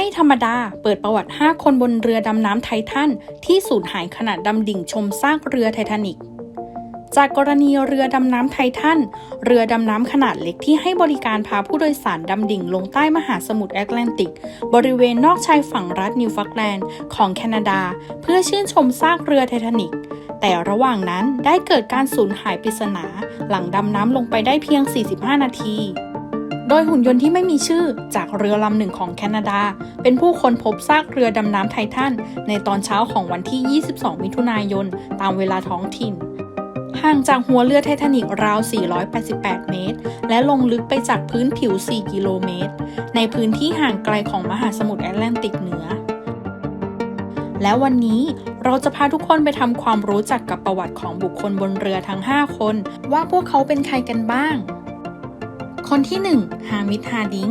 ไม่ธรรมดา เปิดประวัติ 5 คนบนเรือดำน้ำไททันที่สูญหายขณะดำดิ่งชมซากเรือไททานิกจากกรณีเรือดำน้ำไททัน เรือดำน้ำขนาดเล็กที่ให้บริการพาผู้โดยสารดำดิ่งลงใต้มหาสมุทรแอตแลนติก บริเวณนอกชายฝั่งรัฐนิวฟักแลนด์ของแคนาดา เพื่อชื่นชมซากเรือไททานิก แต่ระหว่างนั้นได้เกิดการสูญหายปริศนา หลังดำน้ำลงไปได้เพียง 45 นาที โดยหุ่นยนต์ที่ไม่มีชื่อจากเรือลำหนึ่งของแคนาดา เป็นผู้ค้นพบซากเรือดำน้ำไททันในตอนเช้าของวันที่ 22 มิถุนายน ตามเวลาท้องถิ่น ห่างจากหัวเรือไททานิกราว 488 เมตร และลงลึกไปจากพื้นผิว 4 กิโลเมตร ในพื้นที่ห่างไกลของมหาสมุทรแอตแลนติกเหนือ และวันนี้เราจะพาทุกคนไปทำความรู้จักกับประวัติของบุคคลบนเรือทั้ง 5 คน ว่าพวกเขาเป็นใครกันบ้าง คนที่ 1 ฮามิด ฮาดิง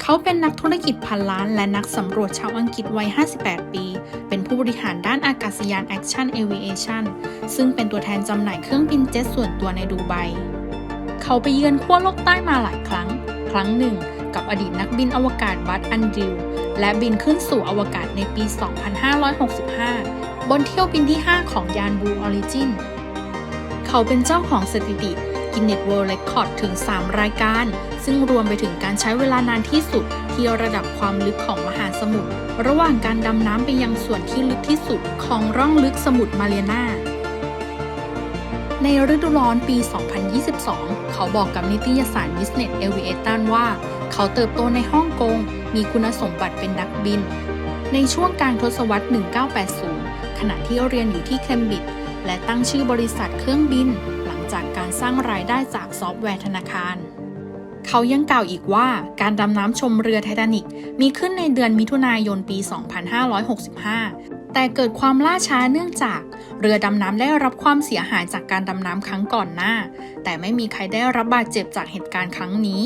เขาเป็นนักธุรกิจพันล้าน และนักสำรวจชาวอังกฤษวัย 58 ปี เป็นผู้บริหารด้านอากาศยาน Action Aviation ซึ่งเป็นตัวแทนจำหน่ายเครื่องบินเจ็ตส่วนตัวในดูไบ เขาไปเยือนขั้วโลกใต้มาหลายครั้ง ครั้งหนึ่ง กับอดีตนักบินอวกาศบัตอันดิว และบินขึ้นสู่อวกาศในปี 2565 บนเที่ยวบินที่ 5 ของยานบูออริจิน เขาเป็นเจ้าของสถิติกินเน็ตเวิลด์เรคคอร์ดถึง 3 รายการ ซึ่งรวมไปถึงการใช้เวลานานที่สุด ที่ระดับความลึกของมหาสมุทรระหว่างการดำน้ำไปยังส่วนที่ลึกที่สุดของร่องลึกสมุทรมาเรียนาในฤดูร้อนปี 2022 เขาบอกกับนิตยสาร Business Aviation ว่า เขาเติบโตในฮ่องกง มีคุณสมบัติเป็นนักบิน ในช่วงกลางทศวรรษ 1980 ขณะที่เรียนอยู่ที่เคมบริดจ์ และตั้งชื่อบริษัทเครื่องบิน หลังจากการสร้างรายได้จากซอฟต์แวร์ธนาคาร เขายังกล่าวอีกว่าการดำน้ำชมเรือไททานิกมีขึ้นในเดือนมิถุนายนปี 2565 แต่เกิดความล่าช้าเนื่องจากเรือดำน้ำได้รับความเสียหายจากการดำน้ำครั้งก่อนหน้า แต่ไม่มีใครได้รับบาดเจ็บจากเหตุการณ์ครั้งนี้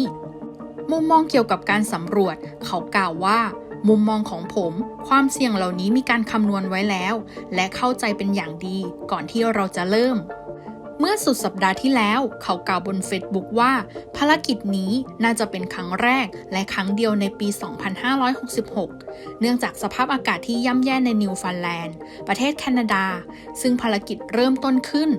มุมมองเกี่ยวกับการสำรวจ เขากล่าวว่า มุมมองของผม ความเสี่ยงเหล่านี้มีการคำนวณไว้แล้ว และเข้าใจเป็นอย่างดีก่อนที่เราจะเริ่ม เมื่อสุดสัปดาห์ที่แล้ว เขากล่าวบนเฟซบุ๊กว่า ภารกิจนี้น่าจะเป็นครั้งแรกและครั้งเดียวในปี 2566 เนื่องจากสภาพอากาศที่ย่ำแย่ในนิวฟันแลนด์ ประเทศแคนาดา ซึ่งภารกิจเริ่มต้นขึ้น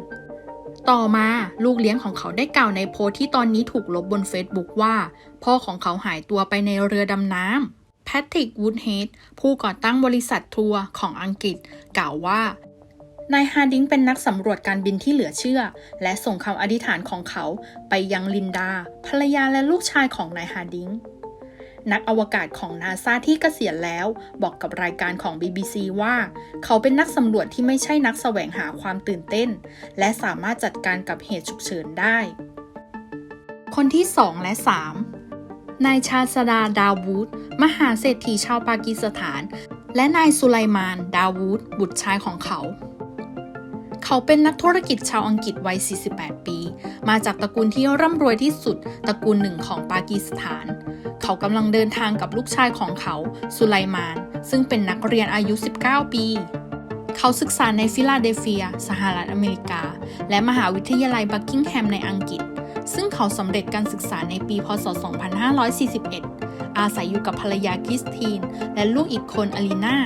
ต่อมาลูกเลี้ยงของเขาได้กล่าวในโพสต์ที่ตอนนี้ถูกลบบนเฟซบุ๊กว่า พ่อของเขาหายตัวไปในเรือดำน้ำ แพทริกวูดเฮดผู้ก่อตั้งบริษัททัวร์ของอังกฤษ กล่าวว่านายฮาร์ดิงเป็นนักสำรวจการบินที่เหลือเชื่อ และส่งคำอธิษฐานของเขาไปยังลินดา ภรรยาและลูกชายของนายฮาร์ดิง นักอวกาศของนาซาที่เกษียณแล้ว บอกกับรายการของ BBC ว่า เขาเป็นนักสำรวจที่ไม่ใช่นักแสวงหาความตื่นเต้น และสามารถจัดการกับเหตุฉุกเฉินได้ คนที่ 2 และ 3 นายชาสดาดาวูดมหาเศรษฐีชาวปากีสถาน และนายสุไลมาน ดาวูดบุตรชายของเขา เขาเป็นนักธุรกิจชาวอังกฤษวัย 48 ปี มาจากตระกูลที่ร่ำรวยที่สุดตระกูลหนึ่งของปากีสถาน เขากำลังเดินทางกับลูกชายของเขาสุไลมาน ซึ่งเป็นนักเรียนอายุ 19 ปีเขาศึกษาในฟิลาเดลเฟีย สหรัฐอเมริกา และมหาวิทยาลัยบักกิงแฮมในอังกฤษ ซึ่งเขาสำเร็จการศึกษาในปี พศ 2541 อาศัยอยู่กับภรรยาคริสตินและลูกอีกคนอลีนา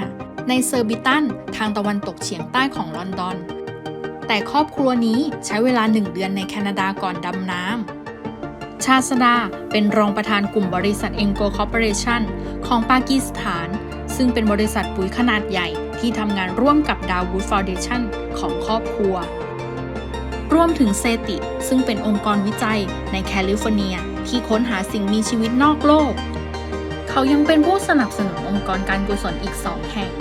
ในเซอร์บิตันทางตะวันตกเฉียงใต้ของลอนดอน แต่ครอบครัวนี้ใช้เวลาหนึ่งเดือนในแคนาดาก่อนดำน้ำ ชาสดาเป็นรองประธานกลุ่มบริษัทเองโกคอร์ปอเรชั่นของปากีสถาน ซึ่งเป็นบริษัทปุ๋ยขนาดใหญ่ที่ทำงานร่วมกับดาวูดฟ u n เดชั่นของครอบครัว รวมถึงเซติ ซึ่งเป็นองค์กรวิจัยในแคลิฟอร์เนีย ที่ค้นหาสิ่งมีชีวิตนอกโลก เขายังเป็นผู้สนับสนุนองค์กรการกุศลอีกสองแห่ง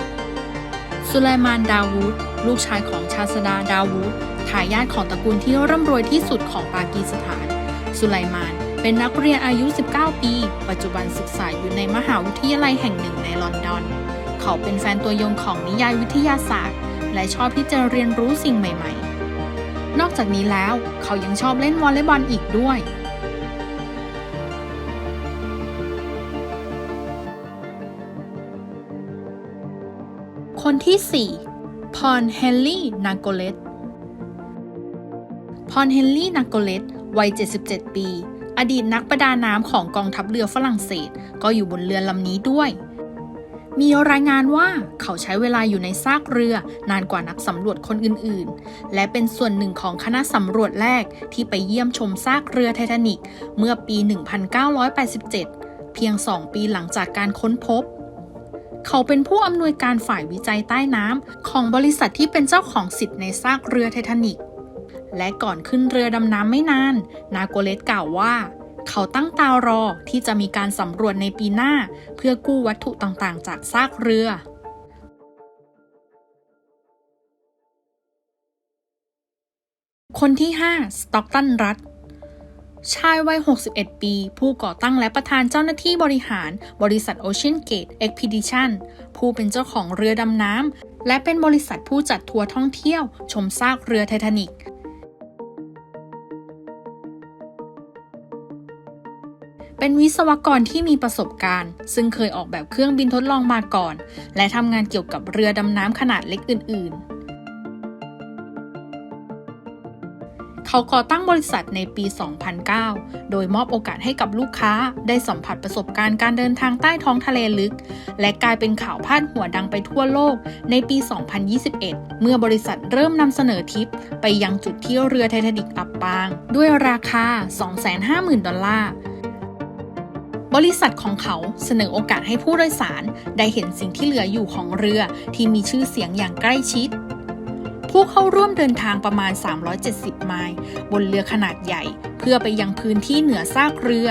สุไลมานดาวูดลูกชายของชาสดาดาวูดทายาทของตระกูลที่ร่ำรวยที่สุดของปากีสถาน สุไลมานเป็นนักเรียนอายุ 19 ปี ปัจจุบันศึกษาอยู่ในมหาวิทยาลัยแห่งหนึ่งในลอนดอน เขาเป็นแฟนตัวยงของนิยายวิทยาศาสตร์ และชอบที่จะเรียนรู้สิ่งใหม่ ๆ นอกจากนี้แล้วเขายังชอบเล่นวอลเลย์บอลอีกด้วย คนที่ 4 พรเฮนรี่ นาโกเลตพรเฮนรี่ นาโกเลตวัย 77 ปี อดีตนักประดาน้ำของกองทัพเรือฝรั่งเศส ก็อยู่บนเรือลำนี้ด้วย มีรายงานว่าเขาใช้เวลาอยู่ในซากเรือนานกว่านักสำรวจคนอื่นๆ และเป็นส่วนหนึ่งของคณะสำรวจแรกที่ไปเยี่ยมชมซากเรือไททานิกเมื่อปี 1987 เพียง2ปีหลังจากการค้นพบ เขาเป็นผู้อำนวยการฝ่ายวิจัยใต้น้ำของบริษัทที่เป็นเจ้าของสิทธิ์ในซากเรือไททานิกและก่อนขึ้นเรือดำน้ำไม่นาน นาโกเลสกล่าวว่า เขาตั้งตารอที่จะมีการสำรวจในปีหน้า เพื่อกู้วัตถุต่างๆ จากซากเรือคนที่ 5 สต็อกตันรัฐ ชายวัย 61 ปี ผู้ก่อตั้งและประธานเจ้าหน้าที่บริหาร บริษัท Ocean Gate Expedition ผู้เป็นเจ้าของเรือดำน้ำ และเป็นบริษัทผู้จัดทัวร์ท่องเที่ยว ชมซากเรือไททานิก เป็นวิศวกรที่มีประสบการณ์ ซึ่งเคยออกแบบเครื่องบินทดลองมาก่อน และทำงานเกี่ยวกับเรือดำน้ำขนาดเล็กอื่น ๆ เขาก่อตั้งบริษัทในปี 2009 โดยมอบโอกาสให้กับลูกค้า ได้สัมผัสประสบการณ์การเดินทางใต้ท้องทะเลลึก และกลายเป็นข่าวพาดหัวดังไปทั่วโลกในปี 2021 เมื่อบริษัทเริ่มนำเสนอทิป ไปยังจุดเที่ยวเรือไททานิกอับปาง ด้วยราคา 250,000 ดอลลาร์ บริษัทของเขาเสนอโอกาสให้ผู้โดยสารได้เห็นสิ่งที่เหลืออยู่ของเรือที่มีชื่อเสียงอย่างใกล้ชิด ผู้เข้าร่วมเดินทางประมาณ 370 ไมล์บนเรือขนาดใหญ่ เพื่อไปยังพื้นที่เหนือซากเรือ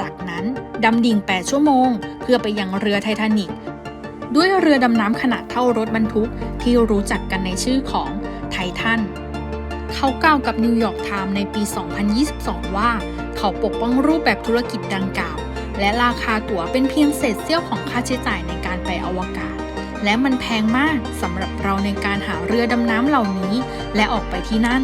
จากนั้นดำดิ่ง 8 ชั่วโมง เพื่อไปยังเรือไททานิกด้วยเรือดำน้ำขนาดเท่ารถบรรทุกที่รู้จักกันในชื่อของไททันเขากล่าวกับนิวยอร์กไทม์ในปี 2022 ว่า เขาปกป้องรูปแบบธุรกิจดังกล่าว และราคาตั๋วเป็นเพียงเศษเสี้ยวของค่าใช้จ่ายในการไปอวกาศ และมันแพงมากสำหรับเราในการหาเรือดำน้ำเหล่านี้ และออกไปที่นั่น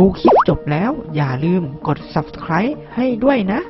ดูคลิปจบแล้วอย่าลืมกด subscribe ให้ด้วยนะ